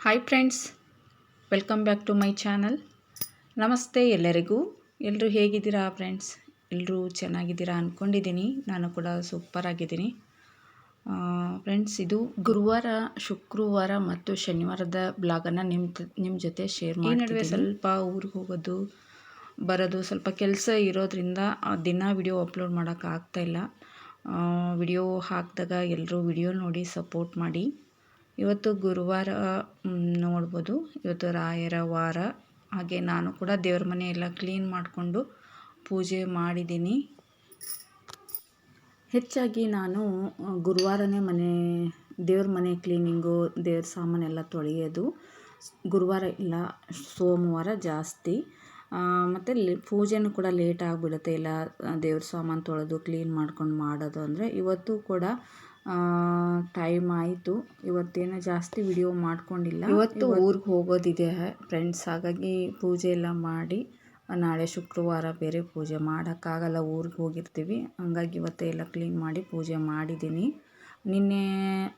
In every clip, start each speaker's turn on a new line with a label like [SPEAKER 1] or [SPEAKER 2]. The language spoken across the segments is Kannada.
[SPEAKER 1] Hi friends welcome back to my channel ನಮಸ್ತೆ ಎಲ್ಲರಿಗೂ. ಎಲ್ಲರೂ ಹೇಗಿದ್ದೀರಾ ಫ್ರೆಂಡ್ಸ್ ಎಲ್ಲರೂ ಚೆನ್ನಾಗಿದ್ದೀರಾ ಅಂದ್ಕೊಂಡಿದ್ದೀನಿ ನಾನು ಕೂಡ ಸೂಪರ್ ಆಗಿದ್ದೀನಿ. ಫ್ರೆಂಡ್ಸ್ ಇದು ಗುರುವಾರ ಶುಕ್ರವಾರ ಮತ್ತು ಶನಿವಾರದ ಬ್ಲಾಗನ್ನು ನಿಮ್ಮ ನಿಮ್ಮ ಜೊತೆ ಶೇರ್ ಮಾಡಿ ನಡುವೆ ಸ್ವಲ್ಪ ಊರಿಗೆ ಹೋಗೋದು ಬರೋದು ಸ್ವಲ್ಪ ಕೆಲಸ ಇರೋದ್ರಿಂದ ದಿನ ವಿಡಿಯೋ ಅಪ್ಲೋಡ್ ಮಾಡೋಕ್ಕಾಗ್ತಾಯಿಲ್ಲ ವಿಡಿಯೋ ಹಾಕಿದಾಗ ಎಲ್ಲರೂ ವಿಡಿಯೋ ನೋಡಿ ಸಪೋರ್ಟ್ ಮಾಡಿ. ಇವತ್ತು ಗುರುವಾರ ನೋಡ್ಬೋದು. ಇವತ್ತು ರಾಯರ ವಾರ. ಹಾಗೆ ನಾನು ಕೂಡ ದೇವ್ರ ಮನೆ ಎಲ್ಲ ಕ್ಲೀನ್ ಮಾಡಿಕೊಂಡು ಪೂಜೆ ಮಾಡಿದ್ದೀನಿ. ಹೆಚ್ಚಾಗಿ ನಾನು ಗುರುವಾರನೇ ಮನೆ, ದೇವ್ರ ಮನೆ ಕ್ಲೀನಿಂಗು, ದೇವ್ರ ಸಾಮಾನೆಲ್ಲ ತೊಳೆಯೋದು. ಗುರುವಾರ ಇಲ್ಲ, ಸೋಮವಾರ ಜಾಸ್ತಿ. ಮತ್ತು ಪೂಜೆನೂ ಕೂಡ ಲೇಟ್ ಆಗಿಬಿಡುತ್ತೆ. ಇಲ್ಲ ದೇವ್ರ ಸಾಮಾನು ತೊಳೆದು ಕ್ಲೀನ್ ಮಾಡ್ಕೊಂಡು ಮಾಡೋದು ಅಂದರೆ ಇವತ್ತು ಕೂಡ ಟೈಮ್ ಆಯಿತು. ಇವತ್ತೇನು ಜಾಸ್ತಿ ವಿಡಿಯೋ ಮಾಡ್ಕೊಂಡಿಲ್ಲ. ಇವತ್ತು ಊರಿಗೆ ಹೋಗೋದಿದೆ ಫ್ರೆಂಡ್ಸ್ ಹಾಗಾಗಿ ಪೂಜೆ ಎಲ್ಲ ಮಾಡಿ ನಾಳೆ ಶುಕ್ರವಾರ ಬೇರೆ ಪೂಜೆ ಮಾಡೋಕ್ಕಾಗಲ್ಲ ಊರಿಗೆ ಹೋಗಿರ್ತೀವಿ. ಹಂಗಾಗಿ ಇವತ್ತೇ ಎಲ್ಲ ಕ್ಲೀನ್ ಮಾಡಿ ಪೂಜೆ ಮಾಡಿದ್ದೀನಿ. ನಿನ್ನೆ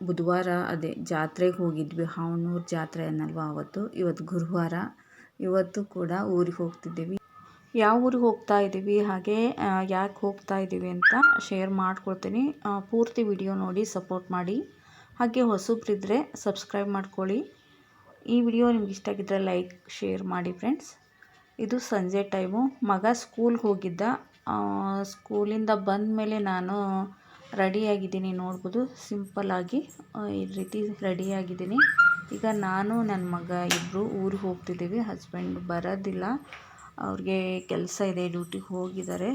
[SPEAKER 1] ಬುಧವಾರ ಅದೇ ಜಾತ್ರೆಗೆ ಹೋಗಿದ್ವಿ ಹಾವನೂರು ಜಾತ್ರೆ ಅನ್ನಲ್ವ ಅವತ್ತು. ಇವತ್ತು ಗುರುವಾರ. ಇವತ್ತು ಕೂಡ ಊರಿಗೆ ಹೋಗ್ತಿದ್ದೀವಿ. ಯಾವ ಊರಿಗೆ ಹೋಗ್ತಾ ಇದ್ದೀವಿ, ಹಾಗೆ ಯಾಕೆ ಹೋಗ್ತಾ ಇದ್ದೀವಿ ಅಂತ ಶೇರ್ ಮಾಡ್ಕೊಳ್ತೀನಿ ಪೂರ್ತಿ ವಿಡಿಯೋ ನೋಡಿ ಸಪೋರ್ಟ್ ಮಾಡಿ. ಹಾಗೆ ಹೊಸಬ್ರಿದ್ದರೆ ಸಬ್ಸ್ಕ್ರೈಬ್ ಮಾಡ್ಕೊಳ್ಳಿ. ಈ ವಿಡಿಯೋ ನಿಮ್ಗೆ ಇಷ್ಟ ಆಗಿದ್ದರೆ ಲೈಕ್ ಶೇರ್ ಮಾಡಿ ಫ್ರೆಂಡ್ಸ್ ಇದು ಸಂಜೆ ಟೈಮು ಮಗ ಸ್ಕೂಲ್ಗೆ ಹೋಗಿದ್ದ. ಸ್ಕೂಲಿಂದ ಬಂದ ಮೇಲೆ ನಾನು ರೆಡಿಯಾಗಿದ್ದೀನಿ ನೋಡ್ಬೋದು. ಸಿಂಪಲ್ಲಾಗಿ ಈ ರೀತಿ ರೆಡಿಯಾಗಿದ್ದೀನಿ ಈಗ ನಾನು ನನ್ನ ಮಗ ಇಬ್ಬರು ಊರಿಗೆ ಹೋಗ್ತಿದ್ದೀವಿ. ಹಸ್ಬೆಂಡ್ ಬರೋದಿಲ್ಲ. ಅವ್ರಿಗೆ ಕೆಲಸ ಇದೆ, ಡ್ಯೂಟಿಗೆ ಹೋಗಿದ್ದಾರೆ.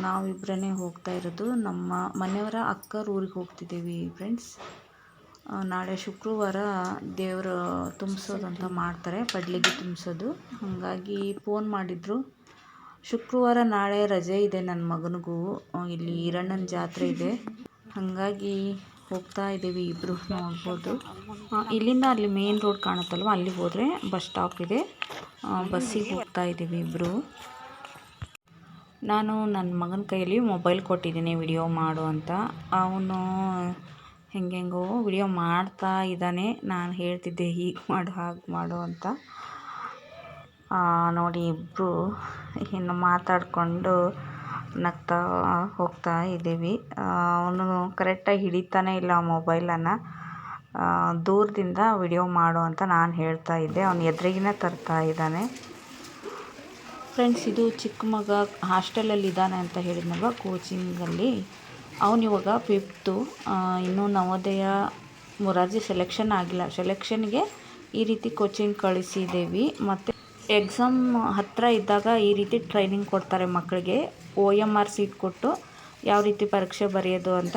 [SPEAKER 1] ನಾವಿಬ್ಬರೇ ಹೋಗ್ತಾ ಇರೋದು. ನಮ್ಮ ಮನೆಯವರ ಅಕ್ಕರ ಊರಿಗೆ ಹೋಗ್ತಿದ್ದೀವಿ ಫ್ರೆಂಡ್ಸ್ ನಾಳೆ ಶುಕ್ರವಾರ ದೇವರು ತುಂಬಿಸೋದು ಅಂತ ಮಾಡ್ತಾರೆ, ಪಡ್ಲಿಗೆ ತುಂಬಿಸೋದು. ಹಾಗಾಗಿ ಫೋನ್ ಮಾಡಿದರು. ಶುಕ್ರವಾರ ನಾಳೆ ರಜೆ ಇದೆ ನನ್ನ ಮಗನಿಗೂ. ಇಲ್ಲಿ ಈರಣ್ಣನ ಜಾತ್ರೆ ಇದೆ. ಹಾಗಾಗಿ ಹೋಗ್ತಾ ಇದ್ದೀವಿ ಇಬ್ಬರು ನೋಡ್ಬೋದು. ಇಲ್ಲಿಂದ ಅಲ್ಲಿ ಮೇನ್ ರೋಡ್ ಕಾಣುತ್ತಲ್ವ? ಅಲ್ಲಿ ಹೋದರೆ ಬಸ್ ಸ್ಟಾಪ್ ಇದೆ. ಬಸ್ಸಿಗೆ ಹೋಗ್ತಾ ಇದ್ದೀವಿ ಇಬ್ಬರು ನಾನು ನನ್ನ ಮಗನ ಕೈಯಲ್ಲಿ ಮೊಬೈಲ್ ಕೊಟ್ಟಿದ್ದೀನಿ ವಿಡಿಯೋ ಮಾಡು ಅಂತ. ಅವನು ಹೆಂಗೆಂಗೋ ವಿಡಿಯೋ ಮಾಡ್ತಾ ಇದ್ದಾನೆ. ನಾನು ಹೇಳ್ತಿದ್ದೆ ಹೀಗೆ ಮಾಡು, ಹಾಗೆ ಮಾಡು ಅಂತ. ನೋಡಿ ಇಬ್ಬರು ಇನ್ನು ಮಾತಾಡಿಕೊಂಡು ನಗ್ತಾ ಹೋಗ್ತಾ ಇದ್ದೀವಿ. ಅವನು ಕರೆಕ್ಟಾಗಿ ಹಿಡಿತಾನೆ ಇಲ್ಲ ಮೊಬೈಲನ್ನು ದೂರದಿಂದ ವಿಡಿಯೋ ಮಾಡು ಅಂತ ನಾನು ಹೇಳ್ತಾ ಇದ್ದೆ. ಅವನು ಎದುರಿಗೇನೆ ತರ್ತಾ ಇದ್ದಾನೆ. ಫ್ರೆಂಡ್ಸ್ ಇದು ಚಿಕ್ಕ ಮಗ ಹಾಸ್ಟೆಲಲ್ಲಿ ಇದ್ದಾನೆ ಅಂತ ಹೇಳಿದ್ನಲ್ವ? ಕೋಚಿಂಗಲ್ಲಿ ಅವನು ಇವಾಗ ಫಿಫ್ತು ಇನ್ನೂ ನವೋದಯ ಮೊರಾರ್ಜಿ ಸೆಲೆಕ್ಷನ್ ಆಗಿಲ್ಲ. ಸೆಲೆಕ್ಷನ್ಗೆ ಈ ರೀತಿ ಕೋಚಿಂಗ್ ಕಳಿಸಿದ್ದೀವಿ. ಮತ್ತು ಎಕ್ಸಾಮ್ ಹತ್ತಿರ ಇದ್ದಾಗ ಈ ರೀತಿ ಟ್ರೈನಿಂಗ್ ಕೊಡ್ತಾರೆ ಮಕ್ಕಳಿಗೆ. ಒ ಎಂ ಆರ್ ಸೀಟ್ ಕೊಟ್ಟು ಯಾವ ರೀತಿ ಪರೀಕ್ಷೆ ಬರೆಯೋದು ಅಂತ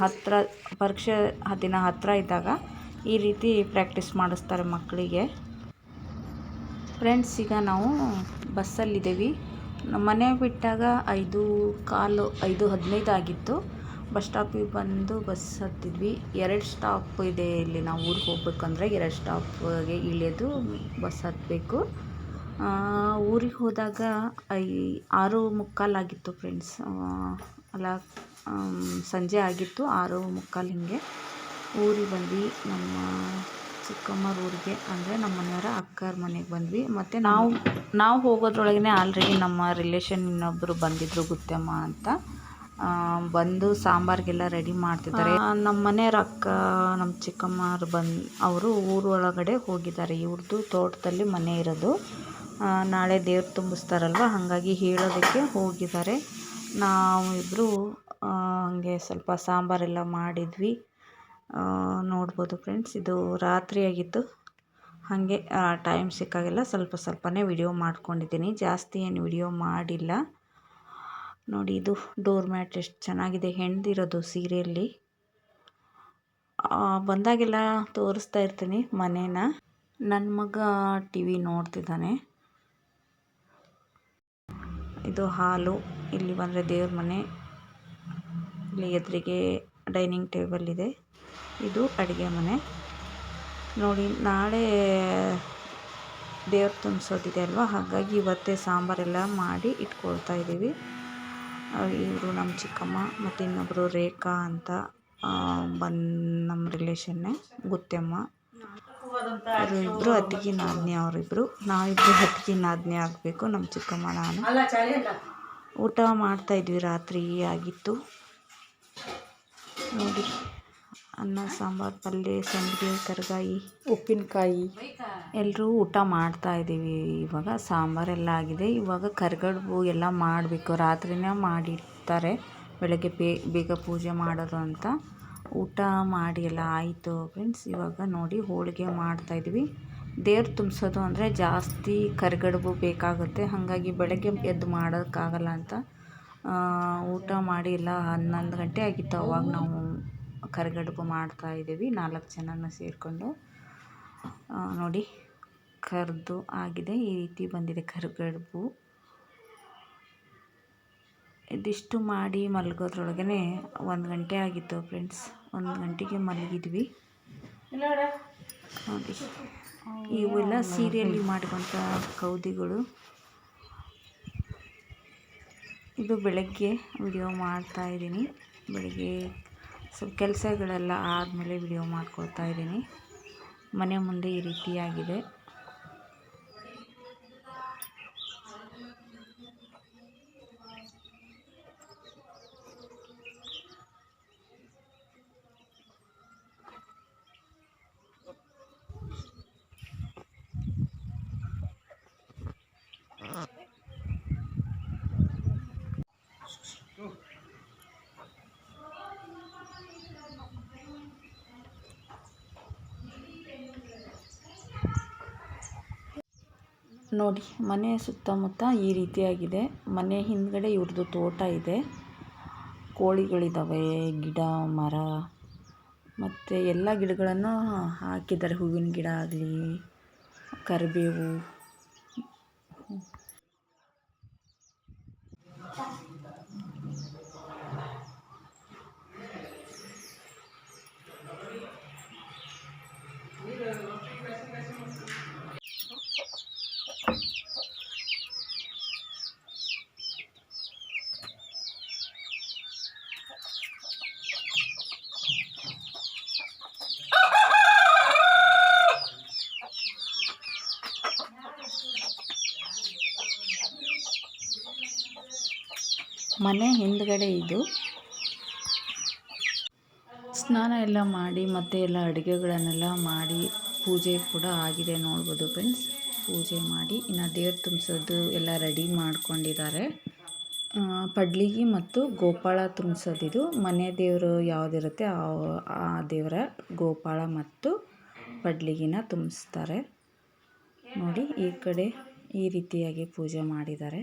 [SPEAKER 1] ಹತ್ತಿರ ಪರೀಕ್ಷೆ ದಿನ ಹತ್ತಿರ ಇದ್ದಾಗ ಈ ರೀತಿ ಪ್ರಾಕ್ಟೀಸ್ ಮಾಡಿಸ್ತಾರೆ ಮಕ್ಕಳಿಗೆ. ಫ್ರೆಂಡ್ಸ್, ಈಗ ನಾವು ಬಸ್ಸಲ್ಲಿದ್ದೀವಿ. ಮನೆ ಬಿಟ್ಟಾಗ ಐದು, ಕಾಲು, ಐದು ಹದಿನೈದು ಆಗಿತ್ತು. ಬಸ್ ಸ್ಟಾಪಿಗೆ ಬಂದು ಬಸ್ ಹತ್ತಿದ್ವಿ. ಎರಡು ಸ್ಟಾಪ್ ಇದೆ ಇಲ್ಲಿ ನಾವು ಊರಿಗೆ ಹೋಗ್ಬೇಕಂದ್ರೆ ಎರಡು ಸ್ಟಾಪ್ಗೆ ಇಳಿಯೋದು ಬಸ್ ಹತ್ತಬೇಕು ಊರಿಗೆ ಹೋದಾಗ ಐ, ಆರು ಮುಕ್ಕಾಲಾಗಿತ್ತು ಫ್ರೆಂಡ್ಸ್ ಅಲ್ಲ ಸಂಜೆ ಆಗಿತ್ತು, ಆರು ಮುಕ್ಕಾಲು ಹಿಂಗೆ ಊರಿಗೆ ಬಂದ್ವಿ. ನಮ್ಮ ಚಿಕ್ಕಮ್ಮರ ಊರಿಗೆ, ಅಂದರೆ ನಮ್ಮ ಮನೆಯವರ ಅಕ್ಕರ ಮನೆಗೆ ಬಂದ್ವಿ. ಮತ್ತು ನಾವು ನಾವು ಹೋಗೋದ್ರೊಳಗೇ ಆಲ್ರೆಡಿ ನಮ್ಮ ರಿಲೇಷನ್ ಇನ್ನೊಬ್ಬರು ಬಂದಿದ್ದರು ಗುತ್ತಮ್ಮ ಅಂತ. ಬಂದು ಸಾಂಬಾರಿಗೆಲ್ಲ ರೆಡಿ ಮಾಡ್ತಿದ್ದಾರೆ. ನಮ್ಮ ಮನೆಯವ್ರ ಅಕ್ಕ, ನಮ್ಮ ಚಿಕ್ಕಮ್ಮರು ಬನ್ ಅವರು ಊರೊಳಗಡೆ ಹೋಗಿದ್ದಾರೆ. ಇವ್ರದ್ದು ತೋಟದಲ್ಲಿ ಮನೆ ಇರೋದು. ನಾಳೆ ದೇವ್ರು ತುಂಬಿಸ್ತಾರಲ್ವ? ಹಾಗಾಗಿ ಹೇಳೋದಕ್ಕೆ ಹೋಗಿದ್ದಾರೆ. ನಾವು ಇಬ್ಬರು ಹಾಗೆ ಸ್ವಲ್ಪ ಸಾಂಬಾರೆಲ್ಲ ಮಾಡಿದ್ವಿ. ನೋಡ್ಬೋದು ಫ್ರೆಂಡ್ಸ್, ಇದು ರಾತ್ರಿ ಆಗಿತ್ತು. ಹಾಗೆ ಟೈಮ್ ಸಿಕ್ಕಾಗೆಲ್ಲ ಸ್ವಲ್ಪ ಸ್ವಲ್ಪನೇ ವಿಡಿಯೋ ಮಾಡ್ಕೊಂಡಿದ್ದೀನಿ. ಜಾಸ್ತಿ ಏನು ವಿಡಿಯೋ ಮಾಡಿಲ್ಲ. ನೋಡಿ ಇದು ಡೋರ್ ಮ್ಯಾಟ್ ಎಷ್ಟು ಚೆನ್ನಾಗಿದೆ. ಹೆಣ್ದಿರೋದು ಸೀರೆಯಲ್ಲಿ. ಬಂದಾಗೆಲ್ಲ ತೋರಿಸ್ತಾ ಇರ್ತೀನಿ ಮನೇನ. ನನ್ನ ಮಗ ಟಿ ವಿ ನೋಡ್ತಿದ್ದಾನೆ. ಇದು ಹಾಲು. ಇಲ್ಲಿ ಬಂದರೆ ದೇವ್ರ ಮನೆ. ಇಲ್ಲಿ ಎದುರಿಗೆ ಡೈನಿಂಗ್ ಟೇಬಲ್ ಇದೆ. ಇದು ಅಡುಗೆ ಮನೆ. ನೋಡಿ, ನಾಳೆ ದೇವ್ರು ತುಂಬಿಸೋದಿದೆ ಅಲ್ವಾ? ಹಾಗಾಗಿ ಇವತ್ತೇ ಸಾಂಬಾರೆಲ್ಲ ಮಾಡಿ ಇಟ್ಕೊಳ್ತಾ ಇದ್ದೀವಿ. ಇವರು ನಮ್ಮ ಚಿಕ್ಕಮ್ಮ ಮತ್ತು ಇನ್ನೊಬ್ಬರು ರೇಖಾ ಅಂತ ಬಂದು ನಮ್ಮ ರಿಲೇಷನ್ನೇ ಅವರು ಇಬ್ಬರು ಅತ್ತಿಗೆ ನಾದಿನಿ ಅವರಿಬ್ಬರು ನಾವಿಬ್ಬರು ಅತ್ತಿಗೆ ನಾದಿನಿ ಆಗಬೇಕು, ನಮ್ಮ ಚಿಕ್ಕಮ್ಮ ನಾನು. ಊಟ ಮಾಡ್ತಾಯಿದ್ವಿ ರಾತ್ರಿ ಆಗಿತ್ತು. ನೋಡಿ. ಅನ್ನ ಸಾಂಬಾರು ಪಲ್ಯ ಸಂಡಿಗೆ ಕರ್ಗಾಯಿ. ಉಪ್ಪಿನಕಾಯಿ. ಎಲ್ಲರೂ ಊಟ ಮಾಡ್ತಾ ಇದ್ದೀವಿ. ಇವಾಗ ಸಾಂಬಾರೆಲ್ಲ ಆಗಿದೆ. ಇವಾಗ ಕರ್ಗಡ್ಬು ಎಲ್ಲ ಮಾಡಬೇಕು. ರಾತ್ರಿನೇ ಮಾಡಿರ್ತಾರೆ. ಬೆಳಗ್ಗೆ ಬೇ ಬೇಗ ಪೂಜೆ ಮಾಡೋದು ಅಂತ. ಊಟ ಮಾಡಿ ಎಲ್ಲ ಆಯಿತು ಫ್ರೆಂಡ್ಸ್. ಇವಾಗ ನೋಡಿ ಹೋಳಿಗೆ ಮಾಡ್ತಾಯಿದ್ವಿ ದೇವ್ರು ತುಂಬಿಸೋದು ಅಂದರೆ ಜಾಸ್ತಿ ಕರ್ಗಡ್ಬು ಬೇಕಾಗುತ್ತೆ. ಹಾಗಾಗಿ ಬೆಳಗ್ಗೆ ಎದ್ದು ಮಾಡೋಕ್ಕಾಗಲ್ಲ ಅಂತ ಊಟ ಮಾಡಿ ಎಲ್ಲ ಹನ್ನೊಂದು ಗಂಟೆ ಆಗಿತ್ತು. ಅವಾಗ ನಾವು ಕರಿಗಡುಬು ಮಾಡ್ತಾಯಿದ್ದೀವಿ ನಾಲ್ಕು ಜನನ ಸೇರಿಕೊಂಡು ನೋಡಿ, ಕರಿದು ಆಗಿದೆ. ಈ ರೀತಿ ಬಂದಿದೆ ಕರಿಗಡುಬು. ಇದಿಷ್ಟು ಮಾಡಿ ಮಲಗೋದ್ರೊಳಗೇ ಒಂದು ಗಂಟೆ ಆಗಿತ್ತು ಫ್ರೆಂಡ್ಸ್. ಒಂದು ಗಂಟೆಗೆ ಮಲಗಿದ್ವಿ. ನೋಡಿ ಇವೆಲ್ಲ ಸೀರೆಯಲ್ಲಿ ಮಾಡಿಕೊಂಥ ಕೌದಿಗಳು. ಇದು ಬೆಳಗ್ಗೆ ವಿಡಿಯೋ ಮಾಡ್ತಾ ಇದ್ದೀನಿ. ಬೆಳಗ್ಗೆ ಸ್ವಲ್ಪ ಕೆಲಸಗಳೆಲ್ಲ ಆದಮೇಲೆ ವಿಡಿಯೋ ಮಾಡ್ಕೊಳ್ತಾ ಇದ್ದೀನಿ. ಮನೆ ಮುಂದೆ ಈ ರೀತಿಯಾಗಿದೆ. ನೋಡಿ, ಮನೆ ಸುತ್ತಮುತ್ತ ಈ ರೀತಿಯಾಗಿದೆ. ಮನೆ ಹಿಂದ್ಗಡೆ ಇವ್ರದ್ದು ತೋಟ ಇದೆ. ಕೋಳಿಗಳಿದ್ದಾವೆ ಗಿಡ, ಮರ. ಮತ್ತು ಎಲ್ಲ ಗಿಡಗಳನ್ನು ಹಾಕಿದ್ದಾರೆ. ಹೂವಿನ ಗಿಡ ಆಗಲಿ, ಕರಿಬೇವು ಮನೆ ಹಿಂದ್ಗಡೆ ಇದು. ಸ್ನಾನ ಎಲ್ಲ ಮಾಡಿ ಮತ್ತೆ ಎಲ್ಲ ಅಡುಗೆಗಳನ್ನೆಲ್ಲ ಮಾಡಿ ಪೂಜೆ ಕೂಡ ಆಗಿದೆ ನೋಡ್ಬೋದು ಫ್ರೆಂಡ್ಸ್ ಪೂಜೆ ಮಾಡಿ ಇನ್ನು ದೇವ್ರು ತುಂಬಿಸೋದು ಎಲ್ಲ ರೆಡಿ ಮಾಡ್ಕೊಂಡಿದ್ದಾರೆ. ಪಡ್ಲಿಗೆ ಮತ್ತು ಗೋಪಾಳ ತುಂಬಿಸೋದಿದು ಮನೆ ದೇವರು ಯಾವುದಿರುತ್ತೆ ಆ ದೇವರ ಗೋಪಾಳ ಮತ್ತು ಪಡ್ಲಿಗಿನ ತುಂಬಿಸ್ತಾರೆ. ನೋಡಿ ಈ ಕಡೆ ಈ ರೀತಿಯಾಗಿ ಪೂಜೆ ಮಾಡಿದ್ದಾರೆ.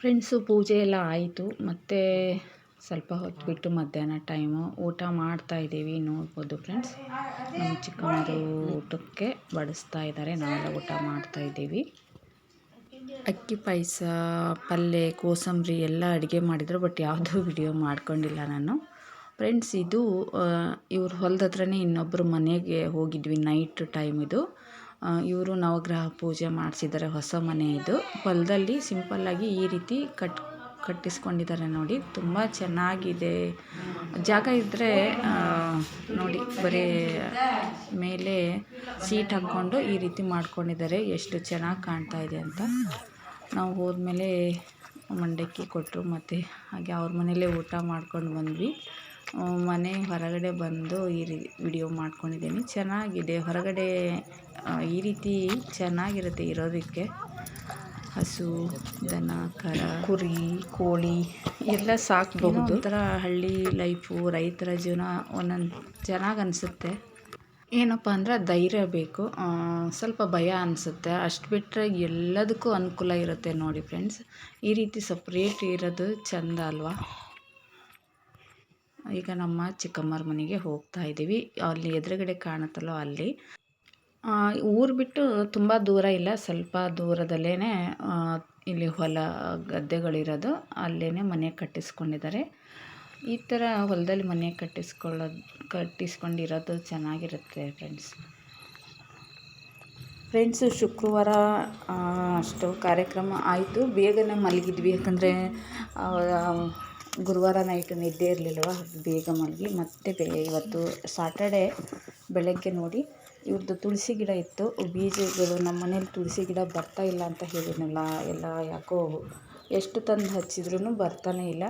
[SPEAKER 1] ಫ್ರೆಂಡ್ಸು ಪೂಜೆ ಎಲ್ಲ ಆಯಿತು. ಮತ್ತು ಸ್ವಲ್ಪ ಹೊತ್ತು ಬಿಟ್ಟು ಮಧ್ಯಾಹ್ನ ಟೈಮು ಊಟ ಮಾಡ್ತಾ ಇದ್ದೀವಿ. ನೋಡ್ಬೋದು ಫ್ರೆಂಡ್ಸ್ ನಮ್ಮ ಚಿಕ್ಕಮ್ಮರು ಊಟಕ್ಕೆ ಬಡಿಸ್ತಾ ಇದ್ದಾರೆ. ನಾವೆಲ್ಲ ಊಟ ಮಾಡ್ತಾ ಇದ್ದೀವಿ. ಅಕ್ಕಿ ಪಾಯಸ ಪಲ್ಯ ಕೋಸಂಬರಿ ಎಲ್ಲ ಅಡುಗೆ ಮಾಡಿದರು. ಬಟ್ ಯಾವುದೂ ವಿಡಿಯೋ ಮಾಡ್ಕೊಂಡಿಲ್ಲ ನಾನು. ಫ್ರೆಂಡ್ಸ್ ಇದು ಇವ್ರ ಹೊಲದ ಹತ್ರನೇ ಇನ್ನೊಬ್ಬರು ಮನೆಗೆ ಹೋಗಿದ್ವಿ. ನೈಟ್ ಟೈಮ್ ಇದು. ಇವರು ನವಗ್ರಹ ಪೂಜೆ ಮಾಡಿಸಿದ್ದಾರೆ ಹೊಸ ಮನೆ ಇದು. ಹೊಲದಲ್ಲಿ ಸಿಂಪಲ್ಲಾಗಿ ಈ ರೀತಿ ಕಟ್, ಕಟ್ಟಿಸ್ಕೊಂಡಿದ್ದಾರೆ ನೋಡಿ. ತುಂಬ ಚೆನ್ನಾಗಿದೆ. ಜಾಗ ಇದ್ದರೆ ನೋಡಿ, ಬರೀ ಮೇಲೆ ಸೀಟ್ ಹಾಕ್ಕೊಂಡು ಈ ರೀತಿ ಮಾಡ್ಕೊಂಡಿದ್ದಾರೆ. ಎಷ್ಟು ಚೆನ್ನಾಗಿ ಕಾಣ್ತಾ ಇದೆ ಅಂತ. ನಾವು ಹೋದ್ಮೇಲೆ ಮಂಡಕ್ಕಿ ಕೊಟ್ಟರು, ಮತ್ತು ಹಾಗೆ ಅವ್ರ ಮನೇಲೇ ಊಟ ಮಾಡ್ಕೊಂಡು ಬಂದ್ವಿ. ಮನೆ ಹೊರಗಡೆ ಬಂದು ಈ ರೀ ವಿಡಿಯೋ ಮಾಡ್ಕೊಂಡಿದ್ದೀನಿ. ಚೆನ್ನಾಗಿದೆ. ಹೊರಗಡೆ ಈ ರೀತಿ ಚೆನ್ನಾಗಿರುತ್ತೆ ಇರೋದಕ್ಕೆ. ಹಸು ದನ ಕರ ಕುರಿ ಕೋಳಿ ಎಲ್ಲ ಸಾಕಬಹುದು ಒಂಥರ ಹಳ್ಳಿ ಲೈಫು ರೈತರ ಜೀವನ ಒಂದೊಂದು ಚೆನ್ನಾಗಿ ಅನಿಸುತ್ತೆ. ಏನಪ್ಪ ಅಂದರೆ ಧೈರ್ಯ ಬೇಕು. ಸ್ವಲ್ಪ ಭಯ ಅನಿಸುತ್ತೆ. ಅಷ್ಟು ಬಿಟ್ಟರೆ ಎಲ್ಲದಕ್ಕೂ ಅನುಕೂಲ ಇರುತ್ತೆ ನೋಡಿ ಫ್ರೆಂಡ್ಸ್. ಈ ರೀತಿ ಸಪ್ರೇಟ್ ಇರೋದು ಚೆಂದ ಅಲ್ವಾ? ಈಗ ನಮ್ಮ ಚಿಕ್ಕಮ್ಮರ ಮನೆಗೆ ಹೋಗ್ತಾ ಇದ್ದೀವಿ. ಅಲ್ಲಿ ಎದುರುಗಡೆ ಕಾಣುತ್ತಲ್ಲೋ ಅಲ್ಲಿ. ಊರು ಬಿಟ್ಟು ತುಂಬ ದೂರ ಇಲ್ಲ, ಸ್ವಲ್ಪ ದೂರದಲ್ಲೇ ಇಲ್ಲಿ ಹೊಲ ಗದ್ದೆಗಳಿರೋದು ಅಲ್ಲೇ ಮನೆ ಕಟ್ಟಿಸ್ಕೊಂಡಿದ್ದಾರೆ. ಈ ಥರ ಹೊಲದಲ್ಲಿ ಮನೆ ಕಟ್ಟಿಸ್ಕೊಳ್ಳೋದು ಕಟ್ಟಿಸ್ಕೊಂಡಿರೋದು ಚೆನ್ನಾಗಿರುತ್ತೆ ಫ್ರೆಂಡ್ಸ್ ಫ್ರೆಂಡ್ಸು ಶುಕ್ರವಾರ ಅಷ್ಟು ಕಾರ್ಯಕ್ರಮ ಆಯಿತು. ಬೇಗನೆ ಮಲಗಿದ್ವಿ, ಯಾಕಂದರೆ ಗುರುವಾರ ನೈಟ್ ನಿದ್ದೆ ಇರಲಿಲ್ವ, ಬೇಗ ಮಲಗಿ, ಮತ್ತೆ ಬೇ ಇವತ್ತು ಸಾಟರ್ಡೆ ಬೆಳಗ್ಗೆ ನೋಡಿ ಇವ್ರದ್ದು ತುಳಸಿ ಗಿಡ ಇತ್ತು. ಬೀಜಗಳು ನಮ್ಮ ಮನೇಲಿ ತುಳಸಿ ಗಿಡ ಬರ್ತಾ ಇಲ್ಲ ಅಂತ ಹೇಳಿದ್ನಲ್ಲ, ಎಲ್ಲ ಯಾಕೋ ಎಷ್ಟು ತಂದು ಹಚ್ಚಿದ್ರೂ ಬರ್ತಾನೇ ಇಲ್ಲ.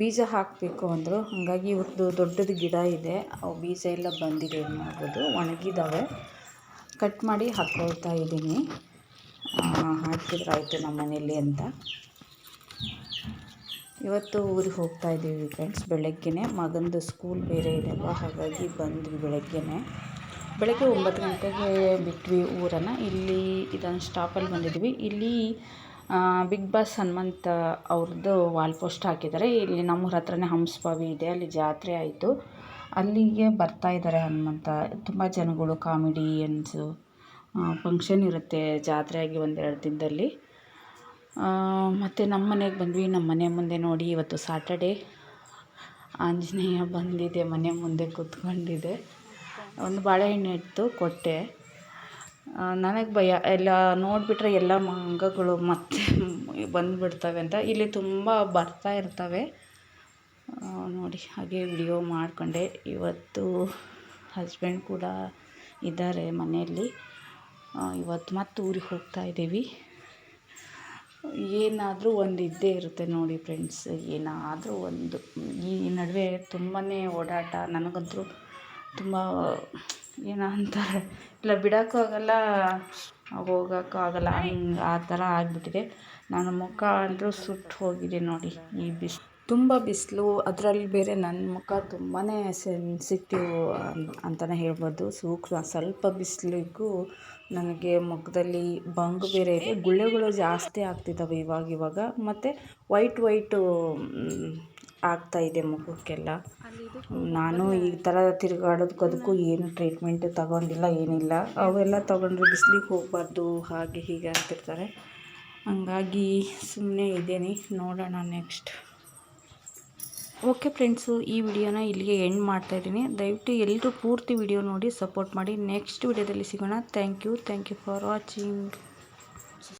[SPEAKER 1] ಬೀಜ ಹಾಕಬೇಕು ಅಂದರು. ಹಾಗಾಗಿ ಇವ್ರದ್ದು ದೊಡ್ಡದು ಗಿಡ ಇದೆ. ಅವು ಬೀಜ ಎಲ್ಲ ಬಂದಿದೆ, ಏನು ಮಾಡ್ಬೋದು? ಒಣಗಿದ್ದಾವೆ ಕಟ್ ಮಾಡಿ ಹಾಕ್ಕೊಳ್ತಾ ಇದ್ದೀನಿ. ಹಾಕಿದ್ರಾಯಿತು ನಮ್ಮ ಮನೇಲಿ ಅಂತ. ಇವತ್ತು ಊರಿಗೆ ಹೋಗ್ತಾ ಇದ್ದೀವಿ ಫ್ರೆಂಡ್ಸ್ ಬೆಳಗ್ಗೆನೆ. ಮಗಂದು ಸ್ಕೂಲ್ ಬೇರೆ ಇದೆ ಹಾಗಾಗಿ ಬಂದ್ವಿ ಬೆಳಗ್ಗೆನೆ. ಬೆಳಗ್ಗೆ ಒಂಬತ್ತು ಗಂಟೆಗೆ ಬಿಟ್ವಿ ಊರನ್ನು. ಇಲ್ಲಿ ಇದೊಂದು ಸ್ಟಾಪಲ್ಲಿ ಬಂದಿದ್ವಿ. ಇಲ್ಲಿ ಬಿಗ್ ಬಾಸ್ ಹನುಮಂತ ಅವ್ರದ್ದು ವಾಲ್ ಪೋಸ್ಟ್ ಹಾಕಿದ್ದಾರೆ. ಇಲ್ಲಿ ನಮ್ಮೂರ ಹತ್ರನೇ ಹಂಸಬಾವಿ ಇದೆ. ಅಲ್ಲಿ ಜಾತ್ರೆ ಆಯಿತು. ಅಲ್ಲಿಗೆ ಬರ್ತಾ ಇದ್ದಾರೆ ಹನುಮಂತ. ತುಂಬ ಜನಗಳು ಕಾಮಿಡಿಯನ್ಸು ಫಂಕ್ಷನ್ ಇರುತ್ತೆ ಜಾತ್ರೆ ಆಗಿ ಒಂದೆರಡು ದಿನದಲ್ಲಿ. ಮತ್ತು ನಮ್ಮ ಮನೆಗೆ ಬಂದ್ವಿ. ನಮ್ಮ ಮನೆ ಮುಂದೆ ನೋಡಿ ಇವತ್ತು ಸಾಟರ್ಡೆ ಆಂಜನೇಯ ಬಂದಿದೆ, ಮನೆ ಮುಂದೆ ಕೂತ್ಕೊಂಡಿದೆ. ಒಂದು ಬಾಳೆಹಣ್ಣು ಇತ್ತು ಕೊಟ್ಟೆ. ನನಗೆ ಭಯ. ಎಲ್ಲ ನೋಡಿಬಿಟ್ರೆ ಎಲ್ಲ ಮಂಗಗಳು ಮತ್ತೆ ಬಂದುಬಿಡ್ತವೆ ಅಂತ. ಇಲ್ಲಿ ತುಂಬ ಬರ್ತಾ ಇರ್ತವೆ. ನೋಡಿ, ಹಾಗೆ ವಿಡಿಯೋ ಮಾಡಿಕೊಂಡೆ. ಇವತ್ತು ಹಸ್ಬೆಂಡ್ ಕೂಡ ಇದ್ದಾರೆ ಮನೆಯಲ್ಲಿ. ಇವತ್ತು ಮತ್ತೆ ಊರಿಗೆ ಹೋಗ್ತಾ ಇದ್ದೀವಿ. ಏನಾದರೂ ಒಂದು ಇದ್ದೇ ಇರುತ್ತೆ ನೋಡಿ ಫ್ರೆಂಡ್ಸ್ ಏನಾದರೂ ಒಂದು ಈ ನಡುವೆ ತುಂಬಾ ಓಡಾಟ. ನನಗಂತೂ ತುಂಬ ಏನೋ ಅಂತಾರೆ. ಇಲ್ಲ, ಬಿಡೋಕ್ಕೂ ಆಗೋಲ್ಲ, ಹೋಗೋಕ್ಕೂ ಆಗಲ್ಲ. ಹಂಗೆ ಆ ಥರ ಆಗಿಬಿಟ್ಟಿದೆ. ನನ್ನ ಮುಖ ಅಂದರೂ ಸುಟ್ಟು ಹೋಗಿದೆ ನೋಡಿ ಈ ಬಿಸ್. ತುಂಬ ಬಿಸಿಲು. ಅದರಲ್ಲಿ ಬೇರೆ ನನ್ನ ಮುಖ ತುಂಬಾ ಸೆನ್ಸಿಟಿವ್ ಅಂತಲೇ ಹೇಳ್ಬೋದು. ಸೂಕ್ಷ್ಮ, ಸ್ವಲ್ಪ ಬಿಸಿಲಿಗೂ ನನಗೆ ಮುಖದಲ್ಲಿ ಬಂಗು ಬೇರೆ ಇದೆ. ಗುಳ್ಳೆಗಳು ಜಾಸ್ತಿ ಆಗ್ತಿದ್ದಾವೆ ಇವಾಗಿವಾಗ ಇವಾಗ. ಮತ್ತು ವೈಟ್ ವೈಟು ಆಗ್ತಾ ಇದೆ ಮುಖಕ್ಕೆಲ್ಲ. ನಾನು ಈ ಥರ ತಿರುಗಾಡೋದಕ್ಕೂ ಅದಕ್ಕೂ ಏನು ಟ್ರೀಟ್ಮೆಂಟ್ ತಗೊಂಡಿಲ್ಲ ಏನಿಲ್ಲ. ಅವೆಲ್ಲ ತಗೊಂಡ್ರೆ ಬಿಸ್ಲಿಗೆ ಹೋಗಬಾರ್ದು ಹಾಗೆ ಹೀಗೆ ಅಂತಿರ್ತಾರೆ. ಹಂಗಾಗಿ ಸುಮ್ಮನೆ ಇದ್ದೀನಿ ನೋಡೋಣ ನೆಕ್ಸ್ಟ್. ಓಕೆ ಫ್ರೆಂಡ್ಸು ಈ ವಿಡಿಯೋನ ಇಲ್ಲಿಗೆ ಎಂಡ್ ಮಾಡ್ತಾ ಇದ್ದೀನಿ. ದಯವಿಟ್ಟು ಎಲ್ಲರೂ ಪೂರ್ತಿ ವಿಡಿಯೋ ನೋಡಿ ಸಪೋರ್ಟ್ ಮಾಡಿ. ನೆಕ್ಸ್ಟ್ ವಿಡಿಯೋದಲ್ಲಿ ಸಿಗೋಣ. Thank you thank you for watching.